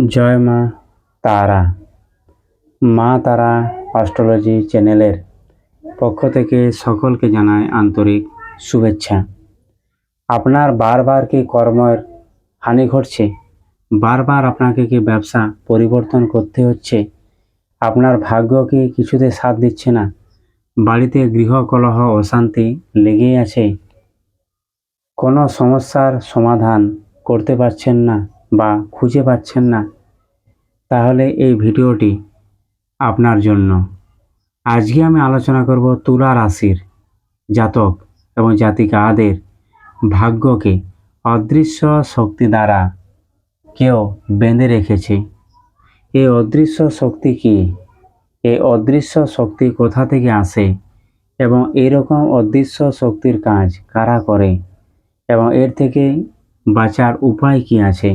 জয় মা তারা। মা তারা অস্ট্রোলজি চ্যানেলের পক্ষ থেকে সকলকে জানাই আন্তরিক শুভেচ্ছা। আপনার বারবার কি কর্মের হানি ঘটছে? বারবার আপনাকে কি ব্যবসা পরিবর্তন করতে হচ্ছে? আপনার ভাগ্য কি কিছুতে সাথ দিচ্ছে না? বাড়িতে গৃহকলহ অশান্তি লেগেই আছে। কোনো সমস্যার সমাধান করতে পারছেন না। বা খুঁজে পাচ্ছেন না, তাহলে এই ভিডিওটি আপনার জন্য। আজকে আমি আলোচনা করব তুলা রাশির জাতক এবং জাতিকাদের ভাগ্যকে অদৃশ্য শক্তি দ্বারা কেউ বেঁধে রেখেছে। এই অদৃশ্য শক্তি কি? এই অদৃশ্য শক্তি কোথা থেকে আসে এবং এরকম অদৃশ্য শক্তির কাজ কারা করে এবং এর থেকে বাঁচার উপায় কি আছে?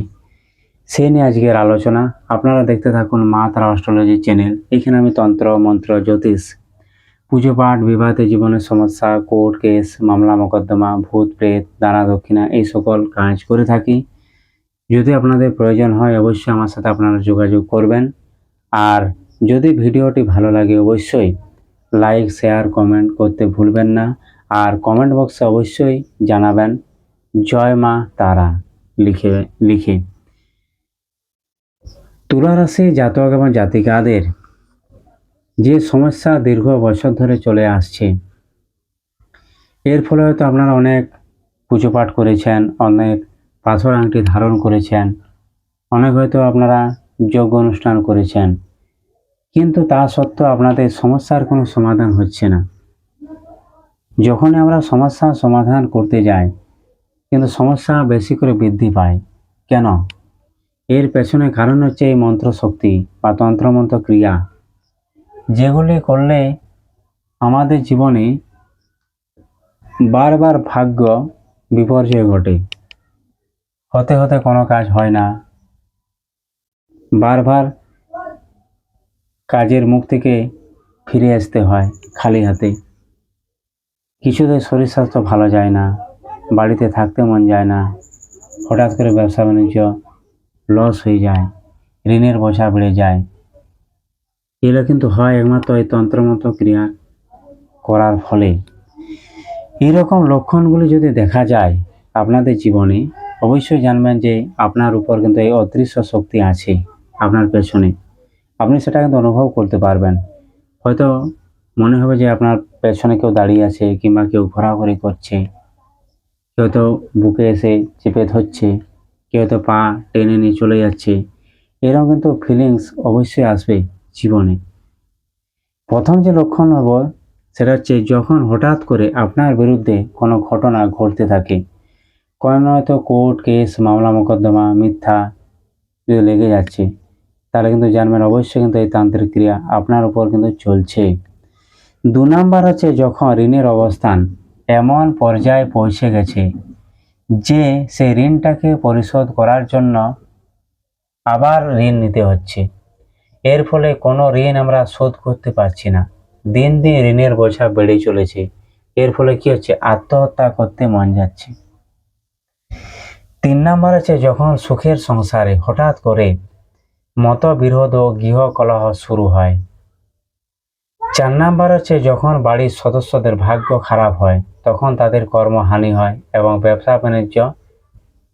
সে নিয়ে আজকের আলোচনা। আপনারা দেখতে থাকুন মা তারা অস্ট্রোলজি চ্যানেল। এখানে আমি তন্ত্র, মন্ত্র, জ্যোতিষ, পুজো পাঠ, বিবাহিত জীবনের সমস্যা, কোর্ট কেস, মামলা, মোকদ্দমা, ভূত, প্রেত দানা দক্ষিণা, এই সকল কাজ করে থাকি। যদি আপনাদের প্রয়োজন হয়, অবশ্যই আমার সাথে আপনারা যোগাযোগ করবেন। আর যদি ভিডিওটি ভালো লাগে, অবশ্যই লাইক, শেয়ার, কমেন্ট করতে ভুলবেন না। আর কমেন্ট বক্সে অবশ্যই জানাবেন, জয় মা তারা, লিখে লিখে। তুলা রাশি জাতক এবং জাতিকাদের যে সমস্যা দীর্ঘ বছর ধরে চলে আসছে। এর ফলে হয়তো আপনারা অনেক পুজো পাঠ করেছেন, অনেক পাথর আংটি ধারণ করেছেন, অনেক হয়তো আপনারা যোগ্য অনুষ্ঠান করেছেন। কিন্তু তা সত্ত্বেও আপনাদের সমস্যার কোনো সমাধান হচ্ছে না। যখন আমরা সমস্যার সমাধান করতে যাই, কিন্তু সমস্যা বেশি করে বৃদ্ধি পায়। কেন? এর পেছনে কারণ হচ্ছে এই মন্ত্র শক্তি বা তন্ত্রমন্ত্র ক্রিয়া। যেগুলি করলে আমাদের জীবনে বারবার ভাগ্য বিপর্যয় ঘটে। হতে হতে কোনো কাজ হয় না। বারবার কাজের মুখ থেকে ফিরে আসতে হয় খালি হাতে। কিছুতে শরীর স্বাস্থ্য ভালো যায় না, বাড়িতে থাকতে মন যায় না। হঠাৎ করে ব্যবসা বাণিজ্য লস হয়ে যায়, ঋণের বোঝা বেড়ে যায়। এগুলো কিন্তু হয় একমাত্র এই তন্ত্রমন্ত্র ক্রিয়া করার ফলে। এরকম লক্ষণগুলি যদি দেখা যায় আপনাদের জীবনে, অবশ্যই জানবেন যে আপনার উপর কিন্তু এই অদৃশ্য শক্তি আছে আপনার পেছনে। আপনি সেটা কিন্তু অনুভব করতে পারবেন। হয়তো মনে হবে যে আপনার পেছনে কেউ দাঁড়িয়ে আছে কিংবা কেউ ঘোরাঘুরি করছে, কেউ তো বুকে এসে চেপে ধরছে। কেউ তো পা টেনে নিয়ে চলে যাচ্ছে। এরকম কিন্তু ফিলিংস অবশ্যই আসবে জীবনে। প্রথম যে লক্ষণ হব, সেটা হচ্ছে যখন হঠাৎ করে আপনার বিরুদ্ধে কোনো ঘটনা ঘটতে থাকে, কোনো হয়তো কোর্ট কেস মামলা, মোকদ্দমা, মিথ্যা যদি লেগে যাচ্ছে, তাহলে কিন্তু জানবেন অবশ্যই কিন্তু এই তান্ত্রিক ক্রিয়া আপনার উপর কিন্তু চলছে। দু নাম্বার হচ্ছে যখন ঋণের অবস্থান এমন পর্যায়ে পৌঁছে গেছে যে সে ঋণটাকে পরিশোধ করার জন্য আবার ঋণ নিতে হচ্ছে। এর ফলে কোনো ঋণ আমরা শোধ করতে পারছি না। দিন দিন ঋণের বোঝা বেড়ে চলেছে। এর ফলে কি হচ্ছে? আত্মহত্যা করতে মন যাচ্ছে। তিন নম্বর আছে যখন সুখের সংসারে হঠাৎ করে মতবিরোধ ও গৃহকলহ শুরু হয় চার নাম্বার হচ্ছে যখন বাড়ির সদস্যদের ভাগ্য খারাপ হয়, তখন তাদের কর্মহানি হয় এবং ব্যবসা বাণিজ্য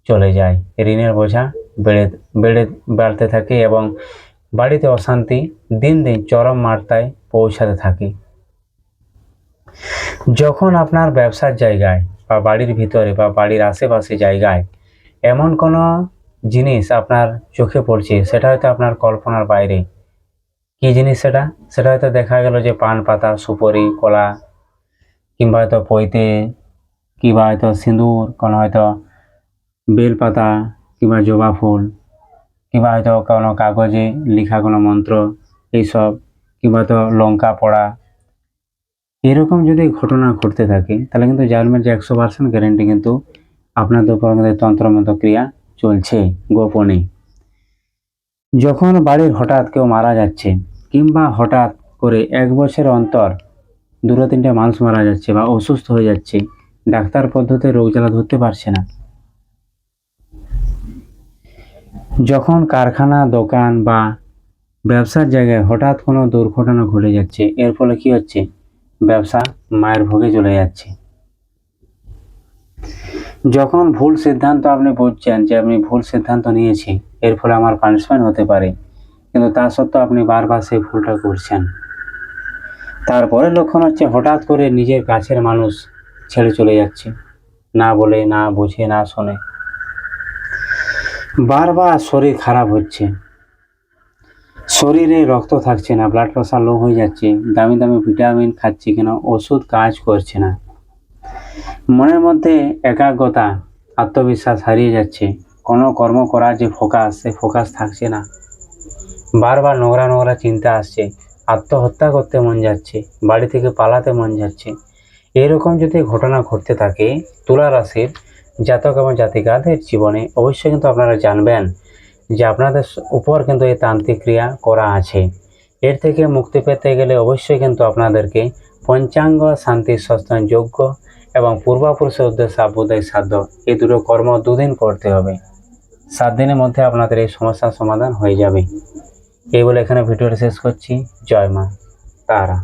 চলে যায়। ঋণের বোঝা বেড়ে বেড়ে বাড়তে থাকে এবং বাড়িতে অশান্তি দিন দিন চরম মাত্রায় পৌঁছাতে থাকে। যখন আপনার ব্যবসার জায়গায় বা বাড়ির ভিতরে বা বাড়ির আশেপাশে জায়গায় এমন কোনো জিনিস আপনার চোখে পড়ছে, সেটা হয়তো আপনার কল্পনার বাইরে কি জিনিস সেটা? সেটা হয়তো দেখা গেল যে পান পাতা, সুপারি, কলা, কিংবা হয়তো পৈতে, কিংবা হয়তো সিঁদুর, কোনো হয়তো বেলপাতা কিংবা জবা ফুল, কিংবা হয়তো কোনো কাগজে লেখা কোনো মন্ত্র, এইসব, কিংবা তো লঙ্কা পড়া। এরকম যদি ঘটনা ঘটতে থাকে, তাহলে কিন্তু জানবেন যে একশো পার্সেন্ট গ্যারেন্টি কিন্তু আপনাদের উপর আমাদের ক্রিয়া চলছে গোপনে। যখন বাড়ির হঠাৎ কেউ মারা যাচ্ছে কিংবা হঠাৎ করে এক বছর অন্তর দুটো তিনটে মানুষ মারা যাচ্ছে বা অসুস্থ হয়ে যাচ্ছে, ডাক্তার পদ্ধতিতে রোগ জ্বালা ধরতে পারছে না। যখন কারখানা, দোকান বা ব্যবসার জায়গায় হঠাৎ কোনো দুর্ঘটনা ঘটে যাচ্ছে, এর ফলে কি হচ্ছে? ব্যবসা মায়ের ভোগে চলে যাচ্ছে। যখন ভুল সিদ্ধান্ত আপনি বুঝছেন যে আপনি ভুল সিদ্ধান্ত নিয়েছি এর ফলে আমার পানিশমেন্ট হতে পারে। কিন্তু তা সত্ত্বেও আপনি বারবার সেই ভুলটা করছেন। তারপরে লক্ষণ হচ্ছে হঠাৎ করে নিজের কাছের মানুষ ছেড়ে চলে যাচ্ছে। না বলে, না বুঝে, না শোনে। বারবার শরীর খারাপ হচ্ছে। শরীরে রক্ত থাকছে না ব্লাড প্রেশার লো হয়ে যাচ্ছে, দামি দামি ভিটামিন খাচ্ছি কেন, ওষুধ কাজ করছে না। মনের মধ্যে একাগ্রতা, আত্মবিশ্বাস হারিয়ে যাচ্ছে। কোনো কর্ম করার যে ফোকাস সে ফোকাস থাকছে না। বারবার নোংরা নোংরা চিন্তা আসছে, আত্মহত্যা করতে মন যাচ্ছে, বাড়ি থেকে পালাতে মন যাচ্ছে। এরকম যদি ঘটনা ঘটতে থাকে, তুলা রাশির জাতক এবং জাতিকাদের জীবনে অবশ্যই কিন্তু আপনারা জানবেন যে আপনাদের উপর কিন্তু এই তান্ত্রিক ক্রিয়া করা আছে। এর থেকে মুক্তি পেতে গেলে অবশ্যই কিন্তু আপনাদেরকে পঞ্চাঙ্গ শান্তি সস্তান যোগ্য এবং পূর্বাপুরুষের উদ্দেশ্যে আবুদায় সাধ্য এই দুটো কর্ম দুদিন করতে হবে। সাত দিনের মধ্যে আপনাদের এই সমস্যার সমাধান হয়ে যাবে। এই বলে এখানে ভিডিওটা শেষ করছি। জয় মা তারা।